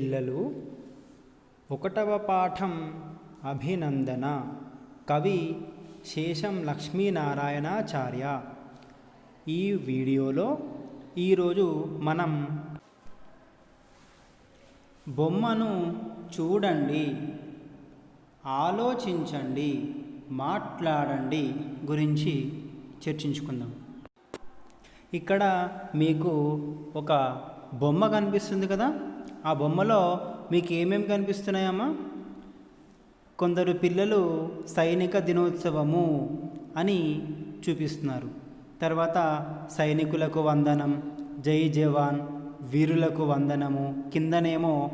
పిల్లలు. ఒకటవ పాఠం అభినందన. కవి శేషం లక్ష్మీనారాయణాచార్య. ఈ వీడియోలో ఈరోజు మనం బొమ్మను చూడండి ఆలోచించండి మాట్లాడండి గురించి చర్చించుకుందాం. ఇక్కడ మీకు ఒక బొమ్మ కనిపిస్తుంది కదా? ఆ బొమ్మలో మీకు ఏమేమి కనిపిస్తున్నాయమ్మా? కొందరు పిల్లలు సైనిక దినోత్సవము అని చూపిస్తున్నారు. తర్వాత సైనికులకు వందనం జై జవాన్ వీరులకు వందనము కిందనేమో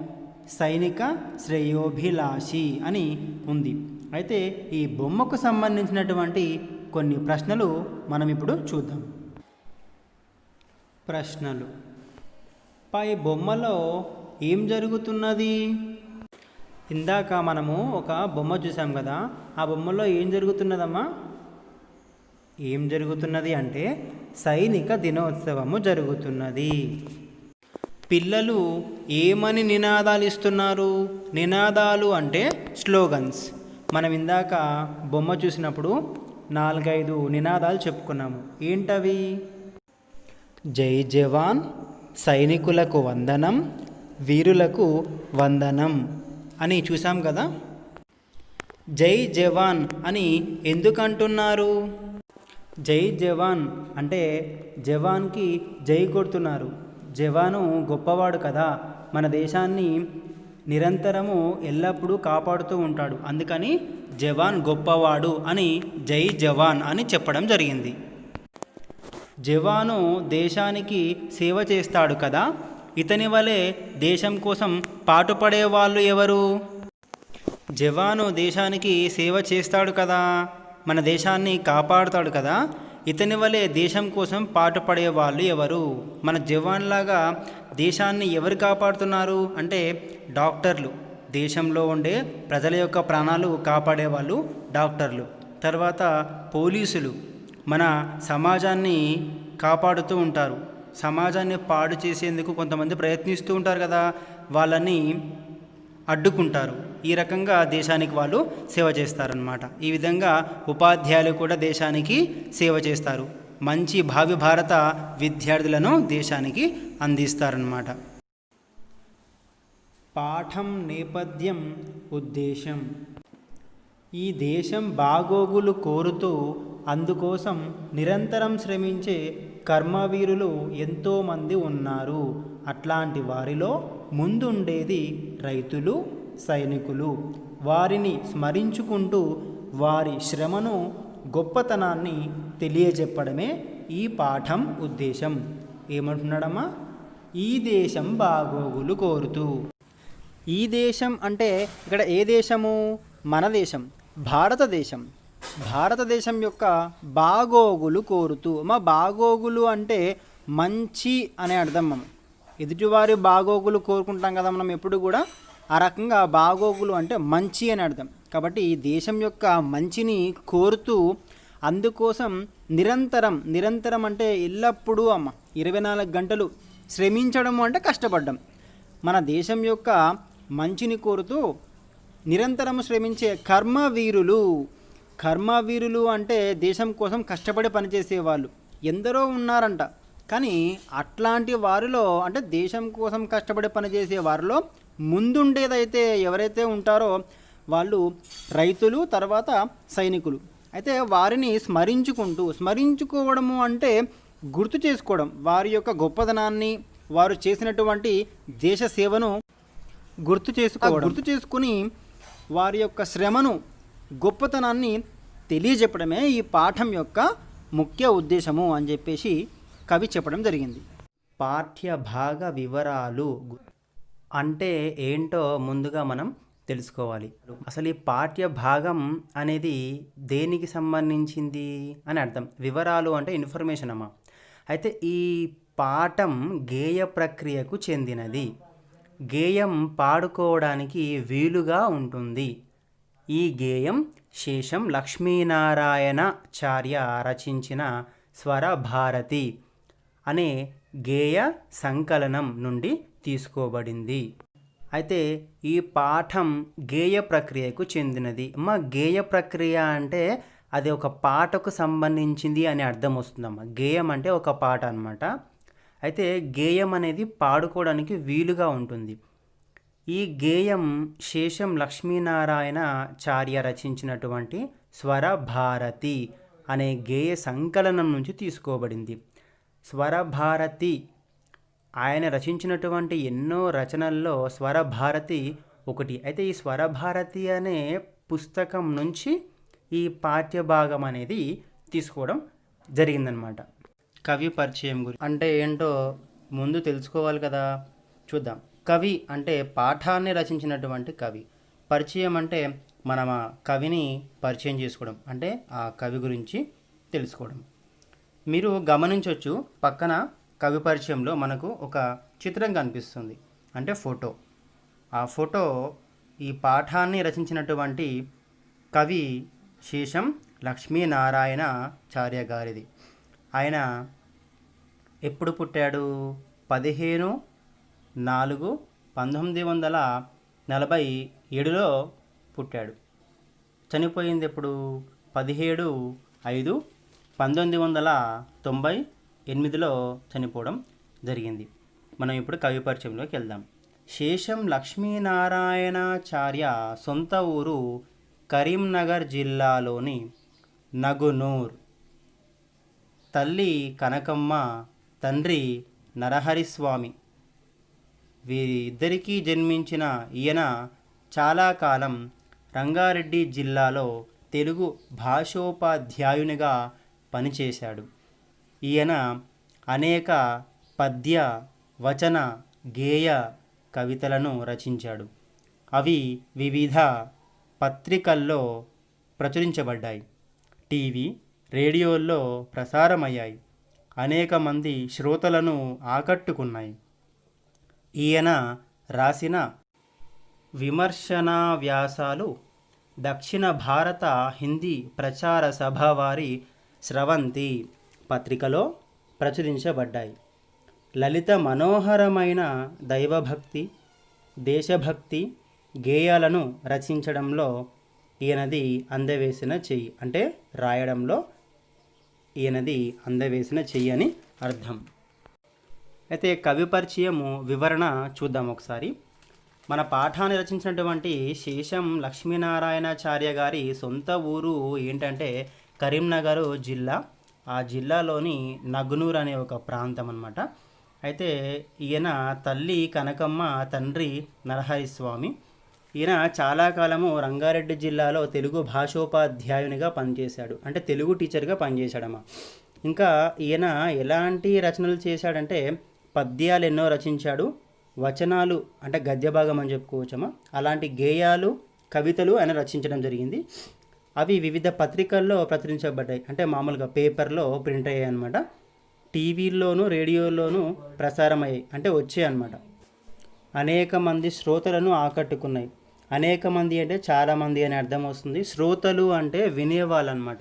సైనిక శ్రేయోభిలాషి అని ఉంది. అయితే ఈ బొమ్మకు సంబంధించినటువంటి కొన్ని ప్రశ్నలు మనం ఇప్పుడు చూద్దాం. ప్రశ్నలు. పై బొమ్మలో ఏం జరుగుతున్నది? ఇందాక మనము ఒక బొమ్మ చూసాం కదా ఆ బొమ్మలో ఏం జరుగుతున్నదమ్మా? ఏం జరుగుతున్నది అంటే సైనిక దినోత్సవము జరుగుతున్నది. పిల్లలు ఏమని నినాదాలు ఇస్తున్నారు? నినాదాలు అంటే స్లోగన్స్. మనం ఇందాక బొమ్మ చూసినప్పుడు నాలుగైదు నినాదాలు చెప్పుకున్నాము. ఏంటవి? జై జవాన్ సైనికులకు వందనం వీరులకు వందనం. అని చూసాం కదా? జై జవాన్ అని ఎందుకంటున్నారు? జై జవాన్ అంటే జవాన్కి జై కొడుతున్నారు. జవాను గొప్పవాడు కదా. మన దేశాన్ని నిరంతరము ఎల్లప్పుడూ కాపాడుతూ ఉంటాడు. అందుకని జవాన్ గొప్పవాడు అని జై జవాన్ అని చెప్పడం జరిగింది. జవాను దేశానికి సేవ చేస్తాడు కదా. ఇతని వలె దేశం కోసం పాటుపడే వాళ్ళు ఎవరు? జవాను దేశానికి సేవ చేస్తాడు కదా మన దేశాన్ని కాపాడుతాడు కదా ఇతని వలె దేశం కోసం పాటుపడే వాళ్ళు ఎవరు? మన జవాన్లాగా దేశాన్ని ఎవరు కాపాడుతున్నారు? అంటే డాక్టర్లు. దేశంలో ఉండే ప్రజల యొక్క ప్రాణాలు కాపాడే వాళ్ళు డాక్టర్లు. తర్వాత పోలీసులు మన సమాజాన్ని కాపాడుతూ ఉంటారు. సమాజాన్ని పాడు చేసేందుకు కొంతమంది ప్రయత్నిస్తూ ఉంటారు కదా వాళ్ళని అడ్డుకుంటారు. ఈ రకంగా దేశానికి వాళ్ళు సేవ చేస్తారనమాట ఈ విధంగా ఉపాధ్యాయులు కూడా దేశానికి సేవ చేస్తారు. మంచి భావి భారత విద్యార్థులను దేశానికి అందిస్తారనమాట పాఠం నేపథ్యం ఉద్దేశం. ఈ దేశం బాగోగులు కోరుతూ అందుకోసం నిరంతరం శ్రమించే కర్మవీరులు ఎంతోమంది ఉన్నారు. అట్లాంటి వారిలో ముందుండేది రైతులు సైనికులు. వారిని స్మరించుకుంటూ వారి శ్రమను గొప్పతనాన్ని తెలియజెప్పడమే ఈ పాఠం ఉద్దేశం. ఏమంటున్నాడమ్మా? ఈ దేశం బాగోగులు కోరుతూ. ఈ దేశం అంటే ఇక్కడ ఏ దేశము? మన దేశం భారతదేశం. భారతదేశం యొక్క బాగోగులు కోరుతూ మా బాగోగులు అంటే మంచి అనే అర్థం మనం. ఎదుటివారి బాగోగులు కోరుకుంటాం కదా మనం ఎప్పుడు కూడా ఆ రకంగా బాగోగులు అంటే మంచి అని అర్థం. కాబట్టి ఈ దేశం యొక్క మంచిని కోరుతూ అందుకోసం నిరంతరం నిరంతరం అంటే ఎల్లప్పుడూ అమ్మ ఇరవై నాలుగు గంటలు శ్రమించడము అంటే కష్టపడ్డం. మన దేశం యొక్క మంచిని కోరుతూ నిరంతరం శ్రమించే కర్మవీరులు కర్మవీరులు అంటే దేశం కోసం కష్టపడి పనిచేసేవాళ్ళు. ఎందరో ఉన్నారంట. కానీ అట్లాంటి వారిలో అంటే దేశం కోసం కష్టపడి పనిచేసే వారిలో ముందుండేదైతే ఎవరైతే ఉంటారో వాళ్ళు రైతులు తర్వాత సైనికులు. అయితే వారిని స్మరించుకుంటూ స్మరించుకోవడము అంటే గుర్తు చేసుకోవడం. వారి యొక్క గొప్పదనాన్ని వారు చేసినటువంటి దేశ సేవను గుర్తు చేసుకోవడం. గుర్తు చేసుకుని వారి యొక్క శ్రమను గొప్పతనాన్ని తెలియజెప్పడమే ఈ పాఠం యొక్క ముఖ్య ఉద్దేశము అని చెప్పేసి కవి చెప్పడం జరిగింది. పాఠ్య భాగ వివరాలు అంటే ఏంటో ముందుగా మనం తెలుసుకోవాలి. అసలు ఈ పాఠ్య భాగం అనేది దేనికి సంబంధించింది అని అర్థం. వివరాలు అంటే ఇన్ఫర్మేషన్ అమ్మా. అయితే ఈ పాఠం గేయ ప్రక్రియకు చెందినది. గేయం పాడుకోవడానికి వీలుగా ఉంటుంది. ఈ గేయం శేషం లక్ష్మీనారాయణాచార్య రచించిన స్వరభారతి అనే గేయ సంకలనం నుండి తీసుకోబడింది. అయితే ఈ పాఠం గేయ ప్రక్రియకు చెందినది. అమ్మ గేయ ప్రక్రియ అంటే అది ఒక పాటకు సంబంధించింది అని అర్థం వస్తుందమ్మ. గేయం అంటే ఒక పాట అనమాట అయితే గేయం అనేది పాడుకోవడానికి వీలుగా ఉంటుంది. ఈ గేయం శేషం లక్ష్మీనారాయణ చార్య రచించినటువంటి స్వరభారతి అనే గేయ సంకలనం నుంచి తీసుకోబడింది. స్వరభారతి ఆయన రచించినటువంటి ఎన్నో రచనల్లో స్వరభారతి ఒకటి. అయితే ఈ స్వరభారతి అనే పుస్తకం నుంచి ఈ పాఠ్యభాగం అనేది తీసుకోవడం జరిగిందనమాట కవి పరిచయం గురించి అంటే ఏంటో ముందు తెలుసుకోవాలి కదా? చూద్దాం. కవి అంటే పాఠాన్ని రచించినటువంటి కవి. పరిచయం అంటే మనం ఆ కవిని పరిచయం చేసుకోవడం అంటే ఆ కవి గురించి తెలుసుకోవడం. మీరు గమనించవచ్చు పక్కన కవి పరిచయంలో మనకు ఒక చిత్రం కనిపిస్తుంది అంటే ఫోటో. ఆ ఫోటో ఈ పాఠాన్ని రచించినటువంటి కవి శేషం లక్ష్మీనారాయణ చార్య గారిది. ఆయన ఎప్పుడు పుట్టాడు? పదిహేను నాలుగు పంతొమ్మిది వందల నలభై ఏడులో పుట్టాడు. చనిపోయింది ఎప్పుడు పదిహేడు ఐదు పంతొమ్మిది వందల తొంభై ఎనిమిదిలో చనిపోవడం జరిగింది. మనం ఇప్పుడు కవి పరిచయంలోకి వెళ్దాం. శేషం లక్ష్మీనారాయణాచార్య సొంత ఊరు కరీంనగర్ జిల్లాలోని నగునూర్. తల్లి కనకమ్మ తండ్రి నరహరిస్వామి. వీరిద్దరికీ జన్మించిన ఈయన చాలా కాలం రంగారెడ్డి జిల్లాలో తెలుగు భాషోపాధ్యాయునిగా పనిచేశాడు. ఈయన అనేక పద్య వచన గేయ కవితలను రచించాడు. అవి వివిధ పత్రికల్లో ప్రచురించబడ్డాయి. టీవీ రేడియోల్లో ప్రసారమయ్యాయి. అనేక మంది శ్రోతలను ఆకట్టుకున్నాయి. ఈయన రాసిన విమర్శనా వ్యాసాలు దక్షిణ భారత హిందీ ప్రచార సభ వారి స్రవంతి పత్రికలో ప్రచురించబడ్డాయి. లలిత మనోహరమైన దైవభక్తి దేశభక్తి గేయాలను రచించడంలో ఈయనది అందవేసిన చెయ్యి అంటే రాయడంలో ఈయనది అందవేసిన చెయ్యి అని అర్థం. అయితే కవి పరిచయము వివరణ చూద్దాం ఒకసారి. మన పాఠాన్ని రచించినటువంటి శేషం లక్ష్మీనారాయణాచార్య గారి సొంత ఊరు ఏంటంటే కరీంనగర్ జిల్లా. ఆ జిల్లాలోని నగ్నూర్ అనే ఒక ప్రాంతం అనమాట అయితే ఈయన తల్లి కనకమ్మ తండ్రి నరహరి స్వామి ఈయన చాలా కాలము రంగారెడ్డి జిల్లాలో తెలుగు భాషోపాధ్యాయునిగా పనిచేశాడు. అంటే తెలుగు టీచర్గా పనిచేశాడమ్మా. ఇంకా ఈయన ఎలాంటి రచనలు చేశాడంటే పద్యాలు ఎన్నో రచించాడు. వచనాలు అంటే గద్య భాగం అని చెప్పుకోవచ్చమ్మా. అలాంటి గేయాలు కవితలు ఆయన రచించడం జరిగింది. అవి వివిధ పత్రికల్లో ప్రచురించబడ్డాయి. అంటే మామూలుగా పేపర్లో ప్రింట్ అయ్యాయి అనమాట టీవీల్లోనూ రేడియోలోనూ ప్రసారమయ్యాయి. అంటే వచ్చాయి అనమాట అనేక మంది శ్రోతలను ఆకట్టుకున్నాయి. అనేక మంది అంటే చాలామంది అని అర్థం వస్తుంది. శ్రోతలు అంటే వినేవాళ్ళు అనమాట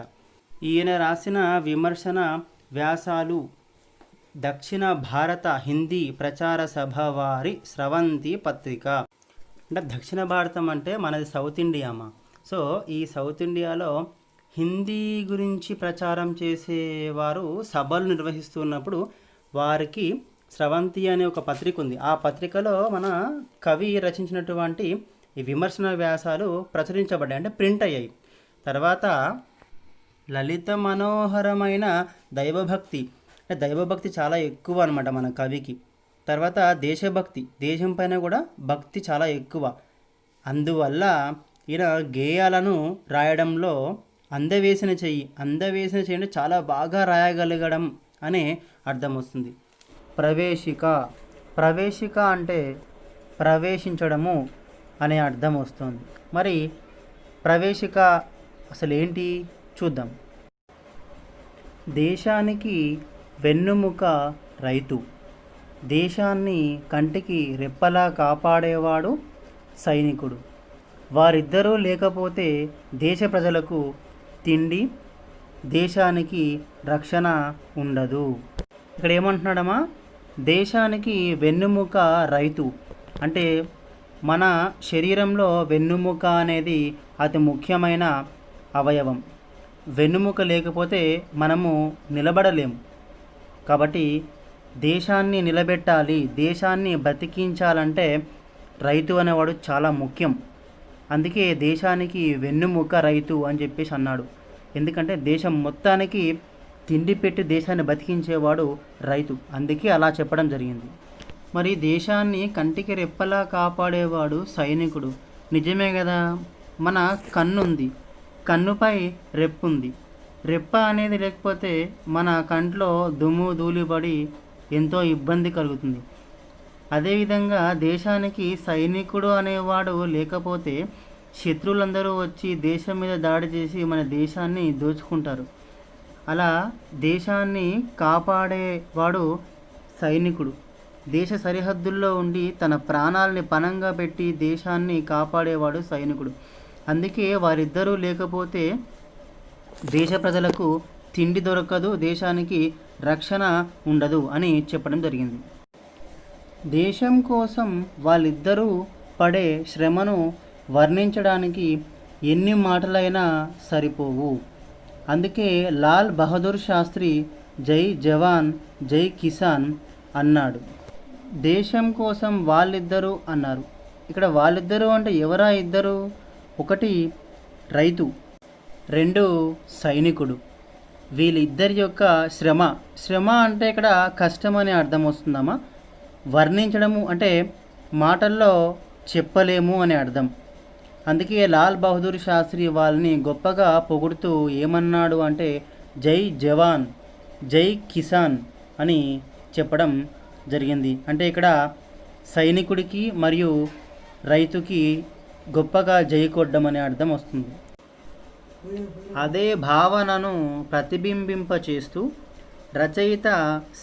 ఈయన రాసిన విమర్శన వ్యాసాలు దక్షిణ భారత హిందీ ప్రచార సభ వారి స్రవంతి పత్రిక. అంటే దక్షిణ భారతం అంటే మనది సౌత్ ఇండియా సో ఈ సౌత్ ఇండియాలో హిందీ గురించి ప్రచారం చేసేవారు సభలు నిర్వహిస్తున్నప్పుడు వారికి స్రవంతి అనే ఒక పత్రిక ఉంది. ఆ పత్రికలో మన కవి రచించినటువంటి ఈ విమర్శన వ్యాసాలు ప్రచురించబడ్డాయి. అంటే ప్రింట్ అయ్యాయి. తర్వాత లలిత మనోహరమైన దైవభక్తి అంటే దైవభక్తి చాలా ఎక్కువ అనమాట మన కవికి. తర్వాత దేశభక్తి దేశం పైన కూడా భక్తి చాలా ఎక్కువ. అందువల్ల ఈయన గేయాలను రాయడంలో అందవేసిన చెయ్యి అందవేసిన చెయ్యి అంటే చాలా బాగా రాయగలగడం అనే అర్థం వస్తుంది. ప్రవేశిక ప్రవేశిక అంటే ప్రవేశించడము అనే అర్థం వస్తుంది. మరి ప్రవేశిక అసలు ఏంటి చూద్దాం. దేశానికి వెన్నుముక రైతు. దేశాన్ని కంటికి రెప్పలా కాపాడేవాడు సైనికుడు. వారిద్దరూ లేకపోతే దేశ ప్రజలకు తిండి దేశానికి రక్షణ ఉండదు. ఇక్కడ ఏమంటున్నాడమ్మా? దేశానికి వెన్నుముక రైతు. అంటే మన శరీరంలో వెన్నుముక అనేది అతి ముఖ్యమైన అవయవం. వెన్నుముక లేకపోతే మనము నిలబడలేము. కాబట్టి దేశాన్ని నిలబెట్టాలి దేశాన్ని బతికించాలంటే రైతు అనేవాడు చాలా ముఖ్యం. అందుకే దేశానికి వెన్నుముక రైతు అని చెప్పేసి అన్నాడు. ఎందుకంటే దేశం మొత్తానికి తిండి పెట్టి దేశాన్ని బతికించేవాడు రైతు. అందుకే అలా చెప్పడం జరిగింది. మరి దేశాన్ని కంటికి రెప్పలా కాపాడేవాడు సైనికుడు. నిజమే కదా? మన కన్ను ఉంది కన్నుపై రెప్పు ఉంది రెప్ప అనేది లేకపోతే మన కంట్లో దుమ్ము ధూళిపడి ఎంతో ఇబ్బంది కలుగుతుంది. అదేవిధంగా దేశానికి సైనికుడు అనేవాడు లేకపోతే శత్రువులందరూ వచ్చి దేశం మీద దాడి చేసి మన దేశాన్ని దోచుకుంటారు. అలా దేశాన్ని కాపాడేవాడు సైనికుడు. దేశ సరిహద్దుల్లో ఉండి తన ప్రాణాలని పణంగా పెట్టి దేశాన్ని కాపాడేవాడు సైనికుడు. అందుకే వారిద్దరూ లేకపోతే దేశ ప్రజలకు తిండి దొరకదు దేశానికి రక్షణ ఉండదు అని చెప్పడం జరిగింది. దేశం కోసం వాళ్ళిద్దరూ పడే శ్రమను వర్ణించడానికి ఎన్ని మాటలైనా సరిపోవు. అందుకే లాల్ బహదూర్ శాస్త్రి జై జవాన్ జై కిసాన్ అన్నాడు. దేశం కోసం వాళ్ళిద్దరూ అన్నారు. ఇక్కడ వాళ్ళిద్దరూ అంటే ఎవరా ఇద్దరు? ఒకటి రైతు. రెండు సైనికుడు. వీళ్ళిద్దరి యొక్క శ్రమ. శ్రమ అంటే ఇక్కడ కష్టం అనే అర్థం వస్తుందమ్మా. వర్ణించడము అంటే మాటల్లో చెప్పలేము అనే అర్థం. అందుకే లాల్ బహదూర్ శాస్త్రి వాళ్ళని గొప్పగా పొగుడుతూ ఏమన్నాడు అంటే జై జవాన్ జై కిసాన్ అని చెప్పడం జరిగింది. అంటే ఇక్కడ సైనికుడికి మరియు రైతుకి గొప్పగా జై కొట్టడం అనే అర్థం వస్తుంది. అదే భావనను ప్రతిబింబింపచేస్తూ రచయిత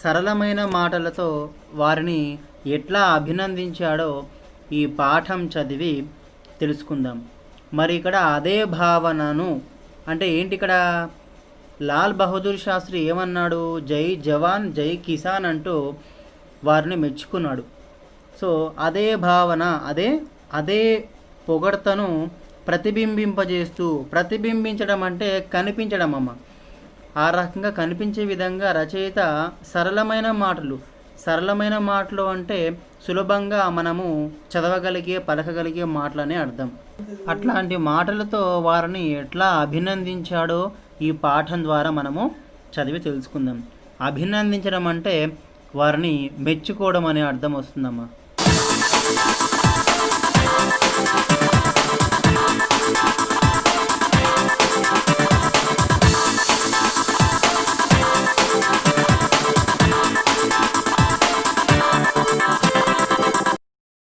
సరళమైన మాటలతో వారిని ఎట్లా అభినందించాడో ఈ పాఠం చదివి తెలుసుకుందాం. మరి ఇక్కడ అదే భావనను అంటే ఏంటి ఇక్కడ లాల్ బహదూర్ శాస్త్రి ఏమన్నాడు? జై జవాన్ జై కిసాన్ అంటూ వారిని మెచ్చుకున్నాడు. సో అదే భావన అదే అదే పొగడ్తను ప్రతిబింబింపజేస్తూ ప్రతిబింబించడం అంటే కనిపించడం అమ్మ ఆ రకంగా కనిపించే విధంగా రచయిత సరళమైన మాటలు సరళమైన మాటలు అంటే సులభంగా మనము చదవగలిగే పలకగలిగే మాటలనే అర్థం. అట్లాంటి మాటలతో వారిని ఎట్లా అభినందించాడో ఈ పాఠం ద్వారా మనము చదివి తెలుసుకుందాం. అభినందించడం అంటే వారిని మెచ్చుకోవడం అనే అర్థం వస్తుందమ్మా.